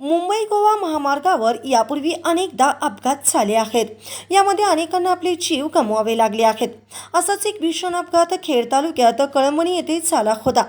मुंबई गोवा महामार्गावर यापूर्वी अनेकदा अपघात झाले आहेत. यामध्ये अनेकांना आपले जीव गमवावे लागले आहेत. असाच एक भीषण अपघात खेड तालुक्यात कळमणी येथे झाला होता.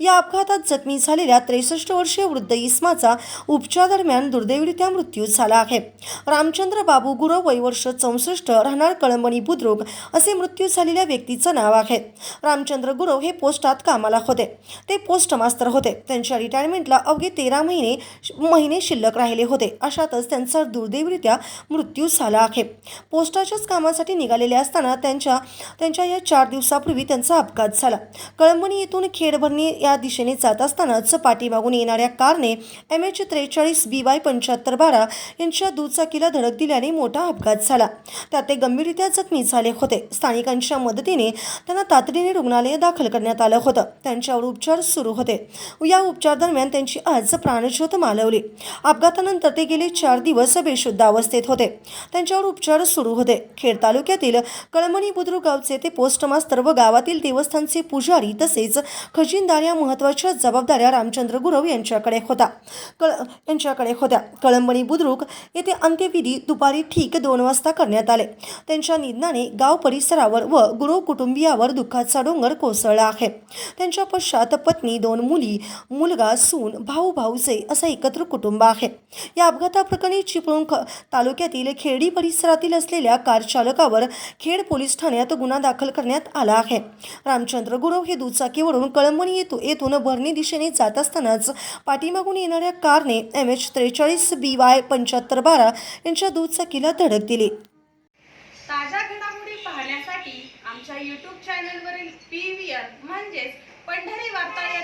या अपघातात जखमी झालेल्या त्रेसष्ट वर्षीय वृद्ध इस्माचा उपचारादरम्यान दुर्दैवरित्या मृत्यू झाला आहे. रामचंद्र बाबू गुरव वय वर्ष चौसष्ट राहणार कळमणी बुद्रुक असे मृत्यू झालेल्या व्यक्तीचं नाव आहे. रामचंद्र गुरव हे पोस्टात कामाला होते. ते पोस्ट मास्तर होते. त्यांच्या रिटायरमेंटला अवघे तेरा महिने महिने शिल्लक राहिले होते. अशातच त्यांचा दुर्दैवरित्या मृत्यू झाला आहे. पोस्टाच्याच कामासाठी निघालेले असताना त्यांच्या त्यांच्या या चार दिवसापूर्वी त्यांचा अपघात झाला. कळंबणी येथून खेडभरणी या दिशेने जात असतानाच पाठीमागून येणाऱ्या कारने एम एच त्रेचाळीस बी वाय पंच्याहत्तर बारा यांच्या दुचाकीला धडक दिल्याने मोठा अपघात झाला. त्यात ते गंभीररित्या जखमी झाले होते. स्थानिकांच्या मदतीने त्यांना तातडीने रुग्णालयात दाखल करण्यात आलं होतं. त्यांच्यावर उपचार सुरू होते. या उपचार दरम्यान त्यांची आज प्राणज्योत मालवली. अपघातानंतर ते गेले चार दिवस बेशुद्ध अवस्थेत होते. त्यांच्यावर उपचार सुरू होते. खेड तालुक्यातील कळमणी बुद्रुक गावचे ते पोस्टमास्तर व गावातील देवस्थानचे पुजारी तसेच खजिनदार या महत्त्वाच्या जबाबदाऱ्या रामचंद्र गुरव यांच्याकडे होता. कळ यांच्याकडे होत्या. कळंबणी बुद्रुक येथे अंत्यविधी दुपारी ठीक दोन वाजता करण्यात आले. त्यांच्या निधनाने गाव परिसरावर व गुरव कुटुंबियावर दुःखाचा डोंगर कोसळला आहे. त्यांच्या पश्चात पत्नी दोन मुली मुलगा सून भाऊ भाऊचे असं एकत्र कुटुंब आहे. या अपघाताप्रकरणी चिपळूण तालुक्यातील खेडी परिसरातील असलेल्या कार चालकावर खेड पोलीस ठाण्यात गुन्हा दाखल करण्यात आला आहे. रामचंद्र गुरव हे दुचाकीवरून कळंबणी येतो येथून भरणी दिशेने जात असतानाच पाठीमागून येणाऱ्या कारने एम एच त्रेचाळीस बी वाय पंच्याहत्तर बारा यांच्या दुचाकीला धडक दिली. ताज्या घडामोडी पाहण्यासाठी आमच्या यूट्यूब चॅनलवरील पी व्ही आर म्हणजेच पंढरी वार्ता या